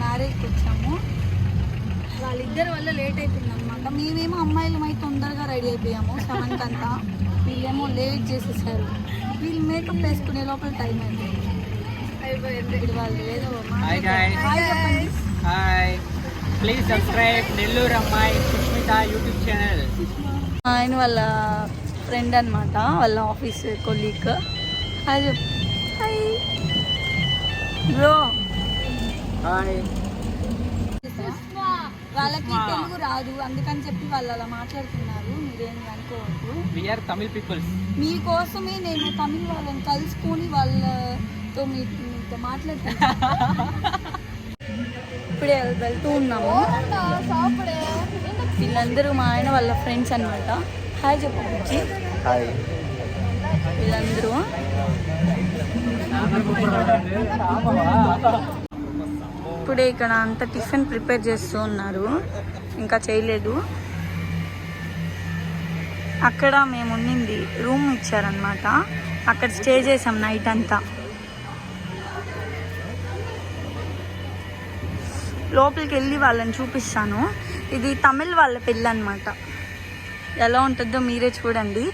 మ్యారేజ్కి వచ్చాము. వాళ్ళిద్దరి వల్ల లేట్ అయిపోయింది అనమాట మేమేమో అమ్మాయిలమై తొందరగా రెడీ అయిపోయాము. సెవెన్కి అంతా వీళ్ళేమో లేట్ చేసేసారు. వీళ్ళు మేకప్ వేసుకునే లోపల టైం అయిపోయింది. ఇప్పుడు వాళ్ళు ఏదో హాయ్ ప్లీజ్ సబ్స్క్రైబ్ నెల్లూరు అమ్మాయి సుష్మిత యూట్యూబ్ ఛానల్ ఆయన వాళ్ళ ఫ్రెండ్ అనమాట వాళ్ళ ఆఫీస్ కొలీగ్ బ్రో హాయ్ వాళ్ళకి తెలుగు రాదు అందుకని చెప్పి వాళ్ళు అలా మాట్లాడుతున్నారు. మీరేమి అనుకోవద్దు. వి ఆర్ తమిళ్ పీపుల్స్ మీకోసమే నేను తమిళ వాళ్ళని కలుసుకొని వాళ్ళతో మీతో మాట్లాడుతున్నాను. ఇప్పుడే వెళ్తూ ఉన్నాము. వీళ్ళందరూ మా ఆయన వాళ్ళ ఫ్రెండ్స్ అనమాట హాయ్ చెప్పు వీళ్ళందరూ. ఇప్పుడే ఇక్కడ అంతా టిఫిన్ ప్రిపేర్ చేస్తూ ఉన్నారు. ఇంకా చేయలేదు. అక్కడ మేము ఉండింది రూమ్ ఇచ్చారనమాట అక్కడ స్టే చేసాం నైట్ అంతా. లోపలికి వెళ్ళి వాళ్ళని చూపిస్తాను. ఇది తమిళ్ వాళ్ళ పెళ్ళి అనమాట ఎలా ఉంటుందో మీరే చూడండి.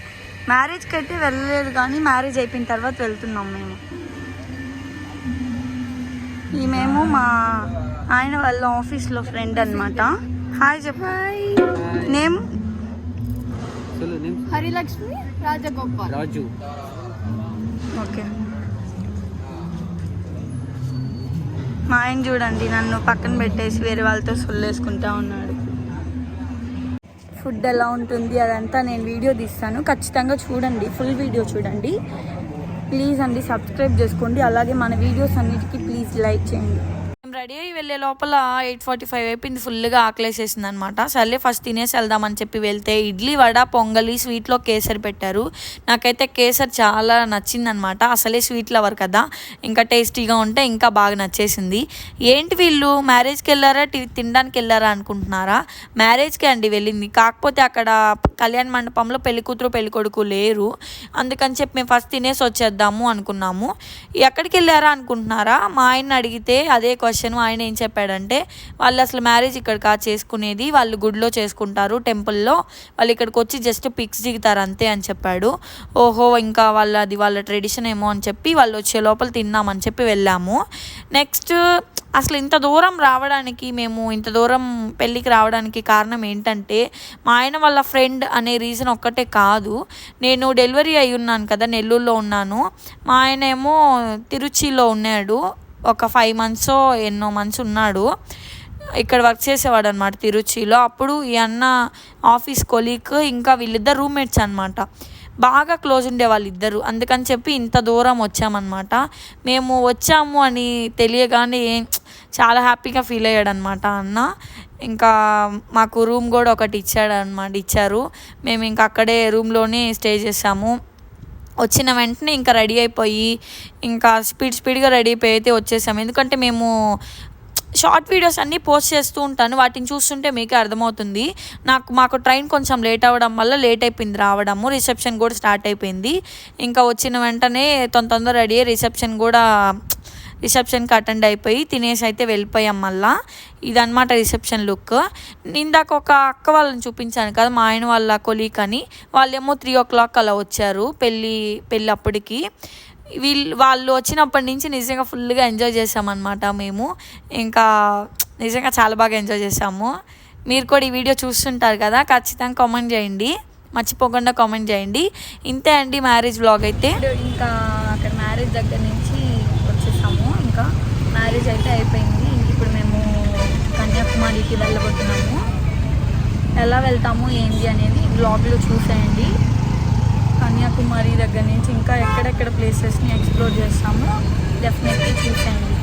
మ్యారేజ్కి అయితే వెళ్ళలేదు కానీ మ్యారేజ్ అయిపోయిన తర్వాత వెళ్తున్నాం మేము. ఈమెమో మా ఆయన వాళ్ళ ఆఫీస్లో ఫ్రెండ్ అనమాట హాయ్ చెప్ప. నేమ్? చలో నేమ్? హరిలక్ష్మి రాజగోపాల్. రాజు. ఓకే. మా ఆయన చూడండి నన్ను పక్కన పెట్టేసి వేరే వాళ్ళతో సొల్లేసుకుంటా ఉన్నాడు. ఫుడ్ ఎలా ఉంటుంది అదంతా నేను వీడియో తీస్తాను. ఖచ్చితంగా చూడండి ఫుల్ వీడియో చూడండి. ప్లీజ్ అండి సబ్స్క్రైబ్ చేసుకోండి. అలాగే మన వీడియోస్ అన్నిటికీ ప్లీజ్ లైక్ చేయండి. రెడీ అయ్యి వెళ్ళే లోపల ఎయిట్ ఫార్టీ ఫైవ్ అయిపోయింది ఫుల్గా ఆకలేసేసింది అనమాట సర్లే ఫస్ట్ తినేసి వెళ్దామని చెప్పి వెళ్తే ఇడ్లీ వడ పొంగలి స్వీట్లో కేసరి పెట్టారు. నాకైతే కేసరి చాలా నచ్చిందనమాట. అసలే స్వీట్ లవర్ కదా. ఇంకా టేస్టీగా ఉంటే ఇంకా బాగా నచ్చేసింది. ఏంటి వీళ్ళు? మ్యారేజ్కి వెళ్ళారా? తినడానికి వెళ్ళారా అనుకుంటున్నారా? మ్యారేజ్కే అండి వెళ్ళింది. కాకపోతే అక్కడ కళ్యాణ మండపంలో పెళ్ళి కూతురు పెళ్ళి కొడుకు లేరు. అందుకని చెప్పి మేము ఫస్ట్ తినేసి వచ్చేద్దాము అనుకున్నాము. ఎక్కడికి వెళ్ళారా అనుకుంటున్నారా? మా ఆయన అడిగితే అదే క్వశ్చన్ ఆయన ఏం చెప్పాడంటే వాళ్ళు అసలు మ్యారేజ్ ఇక్కడ కా చేసుకునేది వాళ్ళు గుడిలో చేసుకుంటారు టెంపుల్లో వాళ్ళు ఇక్కడికి వచ్చి జస్ట్ పిక్స్ దిగుతారు అంతే అని చెప్పాడు. ఓహో ఇంకా వాళ్ళ అది వాళ్ళ ట్రెడిషన్ ఏమో అని చెప్పి వాళ్ళు వచ్చే లోపల తిన్నామని చెప్పి వెళ్ళాము. నెక్స్ట్ అసలు ఇంత దూరం రావడానికి మేము ఇంత దూరం పెళ్ళికి రావడానికి కారణం ఏంటంటే మా ఆయన వాళ్ళ ఫ్రెండ్ అనే రీజన్ ఒక్కటే కాదు. నేను డెలివరీ అయి ఉన్నాను కదా నెల్లూరులో ఉన్నాను. మా ఆయన ఏమో తిరుచిలో ఉన్నాడు. ఒక ఫైవ్ మంత్స్ ఎన్నో మంత్స్ ఉన్నాడు. ఇక్కడ వర్క్ చేసేవాడు అనమాట తిరుచిలో. అప్పుడు ఈ అన్న ఆఫీస్ కొలీగ్ ఇంకా వీళ్ళిద్దరు రూమ్మేట్స్ అనమాట బాగా క్లోజ్ ఉండే వాళ్ళిద్దరు. అందుకని చెప్పి ఇంత దూరం వచ్చామన్నమాట. మేము వచ్చాము అని తెలియగానే చాలా హ్యాపీగా ఫీల్ అయ్యాడనమాట అన్న. ఇంకా మాకు రూమ్ కూడా ఒకటి ఇచ్చాడు అనమాట ఇచ్చారు. మేము ఇంకా అక్కడే రూమ్లోనే స్టే చేసాము వచ్చిన వెంటనే ఇంకా రెడీ అయిపోయి ఇంకా స్పీడ్ స్పీడ్గా రెడీ అయిపోయి అయితే వచ్చేసాము ఎందుకంటే మేము షార్ట్ వీడియోస్ అన్నీ పోస్ట్ చేస్తూ ఉంటాను. వాటిని చూస్తుంటే మీకే అర్థమవుతుంది. నాకు మాకు ట్రైన్ కొంచెం లేట్ అవ్వడం వల్ల లేట్ అయిపోయింది రావడము. రిసెప్షన్ కూడా స్టార్ట్ అయిపోయింది. ఇంకా వచ్చిన వెంటనే తొందర తొందర రెడీ అయ్యి రిసెప్షన్ కూడా రిసెప్షన్కి అటెండ్ అయిపోయి తినేసి అయితే వెళ్ళిపోయాం మళ్ళా. ఇదనమాట రిసెప్షన్ లుక్. ఇందాక ఒక అక్క వాళ్ళని చూపించాను కదా మా ఆయన వాళ్ళ కొలీక్ అని. వాళ్ళేమో త్రీ ఓ క్లాక్ అలా వచ్చారు పెళ్ళి పెళ్ళి అప్పటికి. వీళ్ళు వాళ్ళు వచ్చినప్పటి నుంచి నిజంగా ఫుల్గా ఎంజాయ్ చేసామన్నమాట మేము. ఇంకా నిజంగా చాలా బాగా ఎంజాయ్ చేసాము మీరు కూడా ఈ వీడియో చూస్తుంటారు కదా ఖచ్చితంగా కామెంట్ చేయండి. మర్చిపోకుండా కామెంట్ చేయండి. ఇంతే అండి మ్యారేజ్ బ్లాగ్ అయితే. ఇంకా అక్కడ మ్యారేజ్ దగ్గర నుంచి వచ్చేసాము ఇంకా మ్యారేజ్ అయితే అయిపోయింది ఇంక ఇప్పుడు మేము కన్యాకుమారికి వెళ్ళబోతున్నాము ఎలా వెళ్తాము ఏంటి అనేది బ్లాగ్లో చూసేయండి. కన్యాకుమారి దగ్గర నుంచి ఇంకా ఎక్కడెక్కడ ప్లేసెస్ని ఎక్స్ప్లోర్ చేస్తాము డెఫినెట్లీ చూసేయండి.